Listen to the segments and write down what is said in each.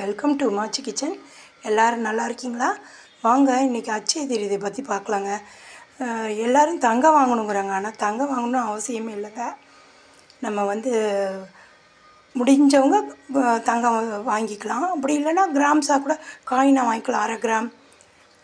Welcome to மாச்சி kitchen எல்லோரும் நல்லா இருக்கீங்களா? வாங்க இன்றைக்கி அச்சய தீரிதை பற்றி பார்க்கலாங்க. எல்லோரும் தங்கம் வாங்கணுங்கிறாங்க. ஆனால் தங்கம் வாங்கணும் அவசியமே இல்லைங்க. நம்ம வந்து முடிஞ்சவங்க தங்கம் வாங்கிக்கலாம். அப்படி இல்லைன்னா கிராம்ஸாக கூட காயினாக வாங்கிக்கலாம். அரை கிராம்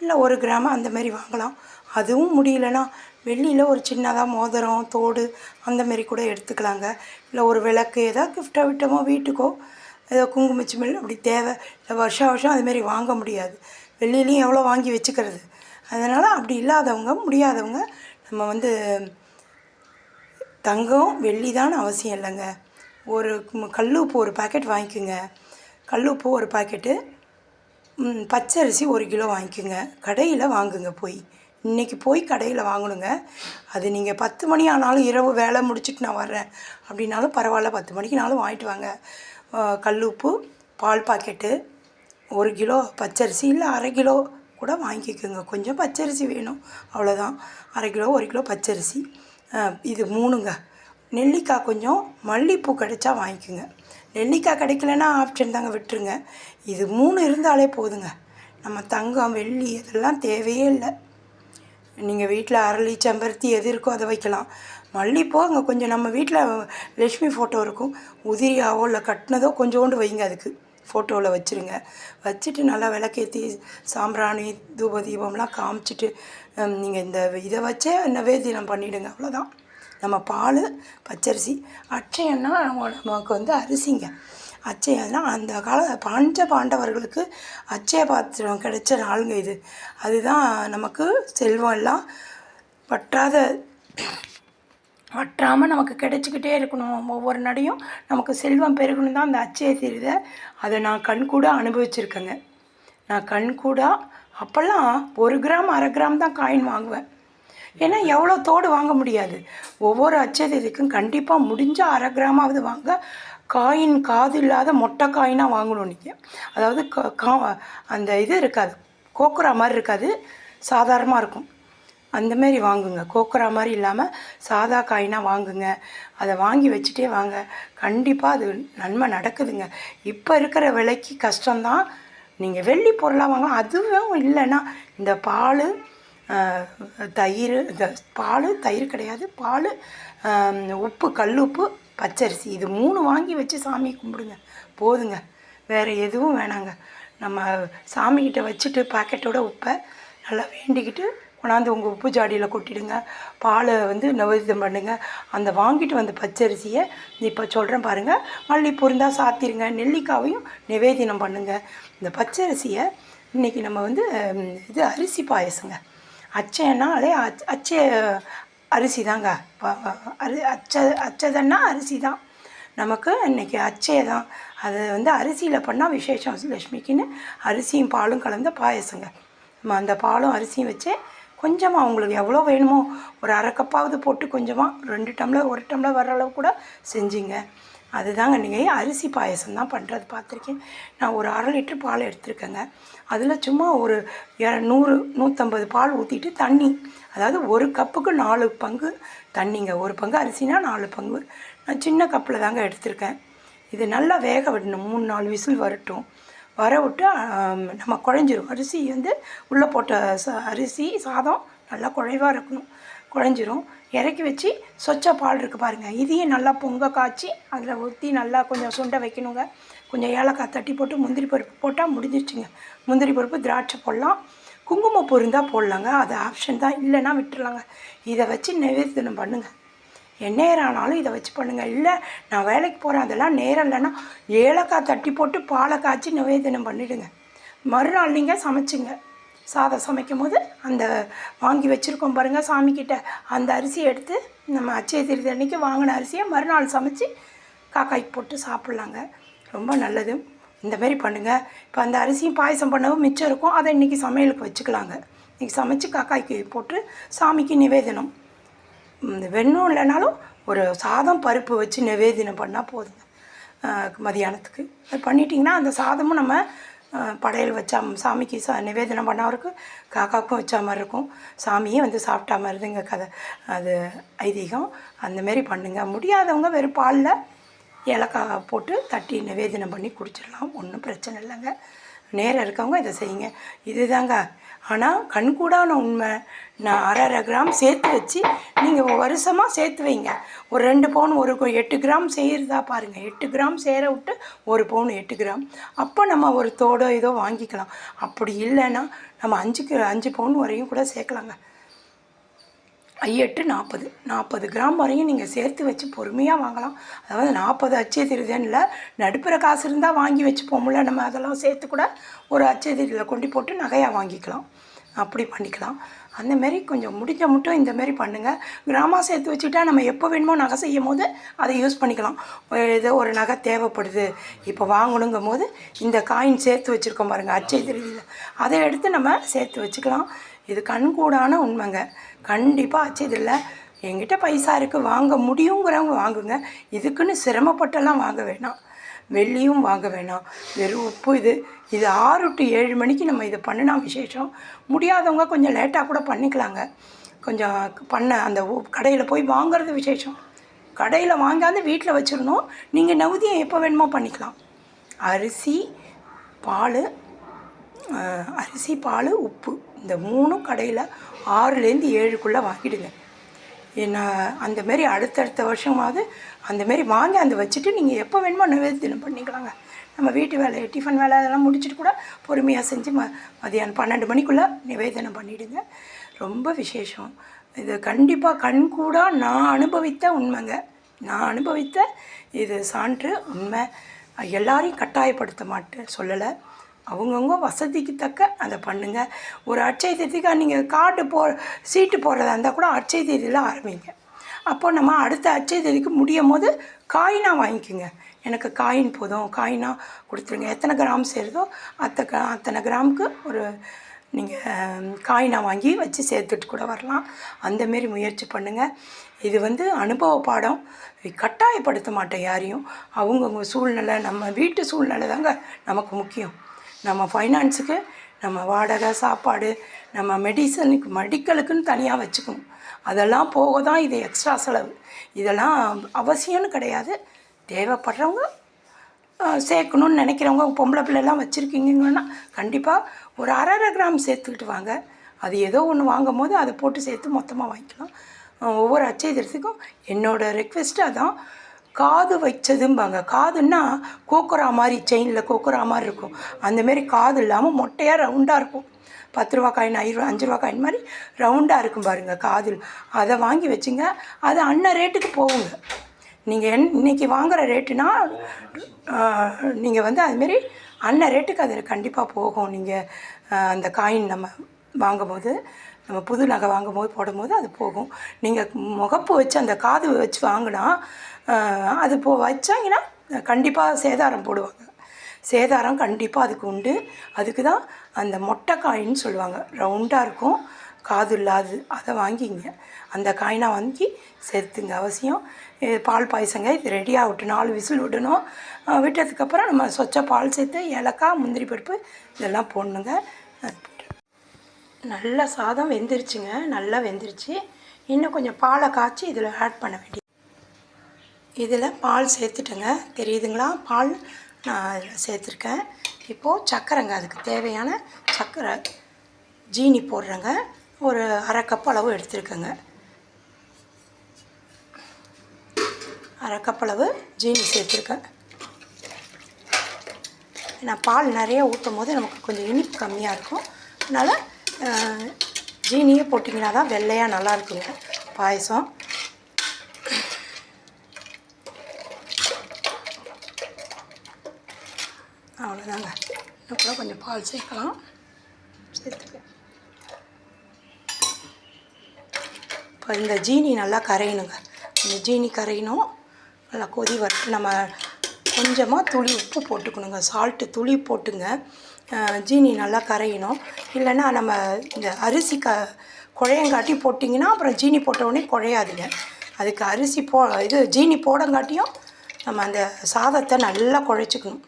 இல்லை ஒரு கிராம் அந்த மாதிரி வாங்கலாம். அதுவும் முடியலன்னா வெள்ளியில் ஒரு சின்னதாக மோதிரம் தோடு அந்தமாரி கூட எடுத்துக்கலாங்க. இல்லை ஒரு விளக்கு ஏதாவது கிஃப்டாக விட்டோமோ வீட்டுக்கோ ஏதோ குங்குமச்சிமல் அப்படி தேவை. இல்லை வருஷம் வருஷம் அதுமாரி வாங்க முடியாது. வெளியிலையும் எவ்வளோ வாங்கி வச்சுக்கிறது? அதனால் அப்படி இல்லாதவங்க முடியாதவங்க நம்ம வந்து தங்கம் வெள்ளி தான் அவசியம் இல்லைங்க. ஒரு கல்லுப்பு ஒரு பாக்கெட் வாங்கிக்கோங்க. கல்லுப்பு ஒரு பாக்கெட்டு பச்சரிசி ஒரு கிலோ வாங்கிக்கோங்க. கடையில் வாங்குங்க போய். இன்றைக்கி போய் கடையில் வாங்கணுங்க. அது நீங்கள் பத்து மணி ஆனாலும் இரவு வேலை முடிச்சுட்டு நான் வர்றேன். அப்படின்னாலும் பரவாயில்ல பத்து மணிக்குனாலும் வாங்கிட்டு வாங்க. கல்லுப்பு பால் பாக்கெட்டு ஒரு கிலோ பச்சரிசி இல்லை அரை கிலோ கூட வாங்கிக்கோங்க. கொஞ்சம் பச்சரிசி வேணும். அவ்வளோதான். அரை கிலோ ஒரு கிலோ பச்சரிசி. இது மூணுங்க. நெல்லிக்காய் கொஞ்சம் மல்லிப்பூ கிடைச்சா வாங்கிக்கோங்க. நெல்லிக்காய் கிடைக்கலன்னா ஆப்ஷன் தாங்க விட்டுருங்க. இது மூணு இருந்தாலே போதுங்க. நம்ம தங்கம் வெள்ளி இதெல்லாம் தேவையே இல்லை. நீங்கள் வீட்டில் அரளி செம்பருத்தி எது இருக்கோ அதை வைக்கலாம். மல்லிப்பூ அங்கே கொஞ்சம் நம்ம வீட்டில் லக்ஷ்மி ஃபோட்டோ இருக்கும். உதிரியாவோ இல்லை கட்டினதோ கொஞ்சோண்டு வைங்க அதுக்கு. ஃபோட்டோவில் வச்சுருங்க. வச்சுட்டு நல்லா விளக்கேற்றி சாம்பிராணி தூப தீபம்லாம் காமிச்சிட்டு நீங்கள் இந்த இதை வச்சே நிவேதினம் பண்ணிவிடுங்க அவ்வளோதான் நம்ம பால் பச்சரிசி அட்சயம்னா நமக்கு வந்து அரிசிங்க. அச்சயம்னா அந்த கால பஞ்ச பாண்டவர்களுக்கு அச்சய பாத்திரம் கிடைச்ச நாளுங்க இது. அதுதான் நமக்கு செல்வம் எல்லாம் வற்றாத வற்றாமல் நமக்கு கிடைச்சிக்கிட்டே இருக்கணும். ஒவ்வொரு நடையும் நமக்கு செல்வம் பெருகணும் தான் அந்த அச்சய தெரியுத அதை நான் கண்கூட அனுபவிச்சிருக்கேங்க. நான் கண் கூட அப்போல்லாம் ஒரு கிராம் அரை கிராம் தான் காயின் வாங்குவேன். ஏன்னா எவ்வளோ தோடு வாங்க முடியாது. ஒவ்வொரு அச்சதிக்கும் கண்டிப்பாக முடிஞ்ச அரை கிராமாவது வாங்க. காயின் காது இல்லாத மொட்டை காயினாக வாங்கணும் நீங்கள் அதாவது க- கா அந்த இது இருக்காது. கோக்குரா மாதிரி இருக்காது. சாதாரணமாக இருக்கும். அந்தமாரி வாங்குங்க. கோக்குரா மாதிரி இல்லாமல் சாதா காயினாக வாங்குங்க. அதை வாங்கி வச்சுட்டே வாங்க. கண்டிப்பாக அது நன்மை நடக்குதுங்க. இப்போ இருக்கிற விலைக்கு கஷ்டம்தான். நீங்கள் வெள்ளி பொருளாக வாங்கலாம். அதுவும் இல்லைன்னா இந்த பால் தயிர் இந்த பால் தயிர் கிடையாது. பால் உப்பு கல்லுப்பு பச்சரிசி. இது மூணு வாங்கி வச்சு சாமியை கும்பிடுங்க. போதுங்க. வேறு எதுவும் வேணாங்க. நம்ம சாமிக்கிட்ட வச்சுட்டு பாக்கெட்டோட உப்பை நல்லா வேண்டிக்கிட்டு கொண்டாந்து உங்கள் உப்பு ஜாடியில் கொட்டிடுங்க. பாலை வந்து நிவேதிதம் பண்ணுங்கள் அந்த வாங்கிட்டு வந்த பச்சரிசியை இப்போ சொல்கிறேன் பாருங்கள் மல்லி பொருந்தா சாத்திருங்க. நெல்லிக்காவையும் நிவேதினம் பண்ணுங்கள் இந்த பச்சரிசியை இன்றைக்கி நம்ம வந்து இது அரிசி பாயசங்க. அச்சைனாலே அச் அச்சை அரிசி தாங்க அரி அச்ச அச்சதன்னா அரிசி தான் நமக்கு இன்றைக்கி அச்சே தான் அது வந்து அரிசியில் பண்ணால் விசேஷம். லக்ஷ்மிக்குன்னு அரிசியும் பாலும் கலந்த பாயசங்க. நம்ம அந்த பாலும் அரிசியும் வச்சு கொஞ்சமாக உங்களுக்கு எவ்வளோ வேணுமோ ஒரு அரை கப்பாவது போட்டு கொஞ்சமாக ரெண்டு டம்ளர் ஒரு டம்ளர் வர அளவு கூட செஞ்சுங்க. அதுதாங்க நீங்கள் அரிசி பாயசம் தான் பண்ணுறது பார்த்துருக்கேன் நான் ஒரு அரை லிட்டர் பால் எடுத்திருக்கேங்க. அதில் சும்மா ஒரு நூறு நூற்றம்பது பால் ஊற்றிட்டு தண்ணி அதாவது ஒரு கப்புக்கு நாலு பங்கு தண்ணிங்க. ஒரு பங்கு அரிசினா நாலு பங்கு. நான் சின்ன கப்பில் தாங்க எடுத்திருக்கேன். இது நல்லா வேக விடணும். மூணு நாலு விசில் வரட்டும். வர விட்டு நம்ம குழஞ்சிரும். அரிசி வந்து உள்ளே போட்ட அரிசி சாதம் நல்லா குழைவாக இருக்கணும். குழஞ்சிரும். இறக்கி வச்சு சொச்ச பால் இருக்குது பாருங்கள் இதையும் நல்லா பொங்க காய்ச்சி அதில் ஊற்றி நல்லா கொஞ்சம் சுண்டை வைக்கணுங்க. கொஞ்சம் ஏலக்காய் தட்டி போட்டு முந்திரி பருப்பு போட்டால் முடிஞ்சிருச்சுங்க. முந்திரி பருப்பு திராட்சை போடலாம். குங்குமப்பூ இருந்தால் போடலாங்க. அது ஆப்ஷன் தான். இல்லைன்னா விட்டுறலாங்க. இதை வச்சு நிவேதனம் பண்ணுங்கள் என் நேரம் ஆனாலும் இதை வச்சு பண்ணுங்கள் இல்லை நான் வேலைக்கு போகிறேன் அதெல்லாம் நேரம் இல்லைன்னா ஏலக்காய் தட்டி போட்டு பாலை காய்ச்சி நிவேதனம் பண்ணிவிடுங்க மறுநாள் நீங்கள் சமைச்சிங்க. சாதம் சமைக்கும் போது அந்த வாங்கி வச்சுருக்கோம் பாருங்கள் சாமிக்கிட்ட. அந்த அரிசியை எடுத்து நம்ம அச்சய திருதி அன்னைக்கு வாங்கின அரிசியை மறுநாள் சமைச்சு காக்காய்க்கு போட்டு சாப்பிட்லாங்க. ரொம்ப நல்லது. இந்த மாதிரி பண்ணுங்கள் இப்போ அந்த அரிசியும் பாயசம் பண்ணவும் மிச்சம் இருக்கும். அதை இன்றைக்கி சமையலுக்கு வச்சுக்கலாங்க. இன்றைக்கி சமைச்சு காக்காய்க்கு போட்டு சாமிக்கு நிவேதனம். இந்த வெண்ணும் இல்லைனாலும் ஒரு சாதம் பருப்பு வச்சு நிவேதனம் பண்ணால் போதுங்க. மதியானத்துக்கு. அது பண்ணிட்டிங்கன்னா அந்த சாதமும் நம்ம படையல் வச்சா சாமிக்கு சா நிவேதனம் பண்ணவருக்கு காக்காவுக்கும் வச்ச மாதிரி இருக்கும். சாமியே வந்து சாப்பிட்டா மாதிரி இதுங்க கதை. அது ஐதீகம். அந்தமாரி பண்ணுங்க. முடியாதவங்க வெறும் பாலில் ஏலக்காய் போட்டு தட்டி நிவேதனம் பண்ணி குடிச்சிடலாம். ஒன்றும் பிரச்சனை இல்லைங்க. நேரம் இருக்கவங்க இதை செய்யுங்க. இதுதாங்க. ஆனால் கண்கூடான உண்மை. நான் அரை அரை கிராம் சேர்த்து வச்சு நீங்கள் வருஷமாக சேர்த்து வைங்க. ஒரு ரெண்டு பவுன் ஒரு எட்டு கிராம் செய்கிறதா பாருங்கள் எட்டு கிராம் சேர விட்டு ஒரு பவுன் எட்டு கிராம். அப்போ நம்ம ஒரு தோடோ ஏதோ வாங்கிக்கலாம். அப்படி இல்லைன்னா நம்ம அஞ்சு அஞ்சு பவுன் வரையும் கூட சேர்க்கலாங்க. எட்டு நாற்பது. நாற்பது கிராம் வரையும் நீங்கள் சேர்த்து வச்சு பொறுமையாக வாங்கலாம். அதாவது நாற்பது அச்சய திருதன் இல்லை நடுப்புற காசு இருந்தால் வாங்கி வச்சுப்போம்ல நம்ம அதெல்லாம் சேர்த்து கூட ஒரு அச்சய திருதியில் கொண்டு போட்டு நகையாக வாங்கிக்கலாம். அப்படி பண்ணிக்கலாம். அந்தமாரி கொஞ்சம் முடிஞ்ச மட்டும் இந்தமாரி பண்ணுங்கள் கிராமா சேர்த்து வச்சுட்டா நம்ம எப்போ வேணுமோ நகை செய்யும் போது அதை யூஸ் பண்ணிக்கலாம். ஒரு ஏதோ ஒரு நகை தேவைப்படுது இப்போ வாங்கணுங்கும் போது இந்த காயின் சேர்த்து வச்சுருக்கோம் பாருங்கள் அச்சை திருதியில். அதை எடுத்து நம்ம சேர்த்து வச்சுக்கலாம். இது கண்கூடான உண்மைங்க. கண்டிப்பாக அச்சதில்லை என்கிட்ட பைசா இருக்குது வாங்க முடியுங்கிறவங்க வாங்குங்க. இதுக்குன்னு சிரமப்பட்டெல்லாம் வாங்க வேணாம். வெள்ளியும் வாங்க வேணாம். வெறும் உப்பு இது. இது ஆறு டு ஏழு மணிக்கு நம்ம இதை பண்ணினா விசேஷம். முடியாதவங்க கொஞ்சம் லேட்டாக கூட பண்ணிக்கலாங்க. கொஞ்சம் பண்ண அந்த கடையில் போய் வாங்குறது விசேஷம். கடையில் வாங்காந்து வீட்டில் வச்சிடணும் நீங்கள் நவுதியை எப்போ வேணுமோ பண்ணிக்கலாம். அரிசி பால் அரிசி பால் உப்பு. இந்த மூணும் கடையில் ஆறுலேருந்து ஏழுக்குள்ளே வாங்கிடுங்க. ஏன்னா அந்த மாரி அடுத்தடுத்த வருஷமாவது அந்த மாரி வாங்கி அந்த வச்சுட்டு நீங்கள் எப்போ வேணுமோ நிவேதனம் பண்ணிக்கலாங்க. நம்ம வீட்டு வேலை டிஃபன் வேலை அதெல்லாம் முடிச்சுட்டு கூட பொறுமையாக செஞ்சு ம மதியானம் பன்னெண்டு மணிக்குள்ளே நிவேதனம் பண்ணிவிடுங்க ரொம்ப விசேஷம். இது கண்டிப்பாக கண்கூடாக நான் அனுபவித்த உண்மைங்க. நான் அனுபவித்த இது சான்று உண்மை. எல்லாரையும் கட்டாயப்படுத்த மாட்டேன் சொல்லலை. அவங்கவுங்க வசதிக்கு தக்க அதை பண்ணுங்கள் ஒரு அட்சய தேதிக்கு நீங்கள் கார்டு போ சீட்டு போடுறதா இருந்தால் கூட அட்சய தேதியில் ஆரம்பிங்க. அப்போ நம்ம அடுத்த அட்சய தேதிக்கு முடியும் போது காயினாக வாங்கிக்கோங்க. எனக்கு காயின் போதும் காயினாக கொடுத்துருங்க. எத்தனை கிராம் சேருதோ அத்த அத்தனை கிராமுக்கு ஒரு நீங்கள் காயினாக வாங்கி வச்சு சேர்த்துட்டு கூட வரலாம். அந்தமாரி முயற்சி பண்ணுங்கள் இது வந்து அனுபவ பாடம். கட்டாயப்படுத்த மாட்டேன் யாரையும். அவங்கவுங்க சூழ்நிலை நம்ம வீட்டு சூழ்நிலை தாங்க நமக்கு முக்கியம். நம்ம ஃபைனான்ஸுக்கு நம்ம வாடகை சாப்பாடு நம்ம மெடிசனுக்கு மெடிக்கலுக்குன்னு தனியாக வச்சுக்கணும். அதெல்லாம் போக தான் இது எக்ஸ்ட்ரா செலவு. இதெல்லாம் அவசியம்னு கிடையாது. தேவைப்படுறவங்க சேர்க்கணும்னு நினைக்கிறவங்க பொம்பளை பிள்ளைலாம் வச்சுருக்கீங்கன்னா கண்டிப்பாக ஒரு அரை அரை கிராம் சேர்த்துக்கிட்டு வாங்க. அது ஏதோ ஒன்று வாங்கும் போது அதை போட்டு சேர்த்து மொத்தமாக வாங்கிக்கலாம். ஒவ்வொரு அச்சய என்னோடய ரெக்வெஸ்ட்டு அதான். காது வச்சதும்பாங்க. காதுன்னா கோக்குறா மாதிரி செயினில் கோக்குறா மாதிரி இருக்கும். அந்தமாரி காது இல்லாமல் மொட்டையாக ரவுண்டாக இருக்கும். பத்து ரூபா காயின் ஐந்து ரூபா அஞ்சு ரூபா காயின் மாதிரி ரவுண்டாக இருக்கும் பாருங்கள் காதில். அதை வாங்கி வச்சுங்க. அது அன்ன ரேட்டுக்கு போகுங்க. நீங்கள் என் இன்றைக்கி வாங்குகிற ரேட்டுனா நீங்கள் வந்து அதுமாரி அன்ன ரேட்டுக்கு அது கண்டிப்பாக போகும். நீங்கள் அந்த காயின் நம்ம வாங்கும்போது நம்ம புது நகை வாங்கும்போது போடும்போது அது போகும். நீங்கள் முகப்பு வச்சு அந்த காது வச்சு வாங்கினா அது போ வச்சாங்கன்னா கண்டிப்பாக சேதாரம் போடுவாங்க. சேதாரம் கண்டிப்பாக அதுக்கு உண்டு. அதுக்கு தான் அந்த மொட்டை காயின்னு சொல்லுவாங்க. ரவுண்டாக இருக்கும். காது இல்லாது. அதை வாங்கிங்க. அந்த காயினை வாங்கி சேர்த்துங்க. அவசியம். இது பால் பாயசங்க. இது ரெடியாக விட்டு நாலு விசில் விடணும். விட்டதுக்கப்புறம் நம்ம சொச்ச பால் சேர்த்து ஏலக்காய் முந்திரி பருப்பு இதெல்லாம் போடணுங்க. நல்ல சாதம் வெந்துருச்சுங்க. நல்லா வெந்துருச்சு. இன்னும் கொஞ்சம் பாலை காய்ச்சி இதில் ஆட் பண்ண வேண்டிய இதில் பால் சேர்த்துட்டேங்க. தெரியுதுங்களா? பால் நான் சேர்த்துருக்கேன். இப்போது சக்கரைங்க அதுக்கு தேவையான சக்கரை ஜீனி போடுறேங்க. ஒரு அரை கப் அளவு எடுத்துருக்கேங்க. அரை கப் அளவு ஜீனி சேர்த்துருக்கேன். நான் பால் நிறைய ஊற்றும் போது நமக்கு கொஞ்சம் இனிப்பு கம்மியாக இருக்கும். அதனால் ஜீனியே போட்டிங்கன்னா தான் வெள்ளையாக நல்லா இருக்குங்க. பாயசம். அவ்வளோதாங்க. இன்னும் கூட கொஞ்சம் பால் சேர்க்கலாம். சேர்த்துக்கலாம் இப்போ இந்த ஜீனி நல்லா கரையணுங்க. இந்த ஜீனி கரையணும். நல்லா கொதி வரட்டு நம்ம கொஞ்சமாக துளி உப்பு போட்டுக்கணுங்க. சால்ட்டு துளி போட்டுங்க. ஜீனி நல்லா கரையணும். இல்லைன்னா நம்ம இந்த அரிசி க குழையங்காட்டி போட்டிங்கன்னா அப்புறம் ஜீனி போட்டவுடனே குழையாதுங்க. அதுக்கு அரிசி போ இது ஜீனி போடங்காட்டியும் நம்ம அந்த சாதத்தை நல்லா குழைச்சிக்கணும்.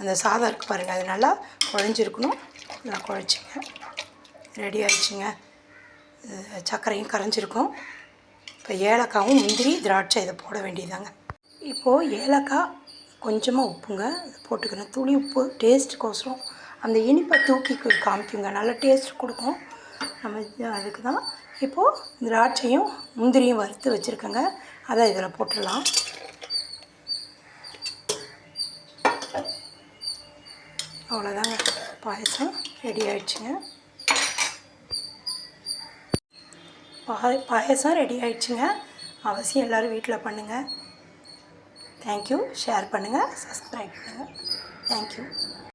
அந்த சாதம் இருக்குது பாருங்கள் அது நல்லா குழஞ்சிருக்கணும். நல்லா குழச்சிங்க. ரெடி ஆகிடுச்சிங்க சர்க்கரையும் கரைஞ்சிருக்கும். இப்போ ஏலக்காவும் முந்திரி திராட்சை இதை போட வேண்டியதாங்க இப்போது ஏலக்காய் கொஞ்சமாக உப்புங்க. போட்டுக்கணும். துளி உப்பு டேஸ்ட்டுக்கோசரம் அந்த இனிப்பை தூக்கி காமிக்குங்க. நல்ல டேஸ்ட் கொடுக்கும். நம்ம அதுக்கு தான் இப்போது திராட்சையும் முந்திரியும் வறுத்து வச்சுருக்கோங்க. அதை இதில் போட்டுடலாம். அவ்வளோதாங்க. பாயசம் ரெடி ஆயிடுச்சுங்க. பாய பாயசம் ரெடி ஆயிடுச்சுங்க. அவசியம் எல்லோரும் வீட்டில் பண்ணுங்கள் தேங்க்யூ ஷேர் பண்ணுங்கள் சப்ஸ்கிரைப் பண்ணுங்கள் தேங்க்யூ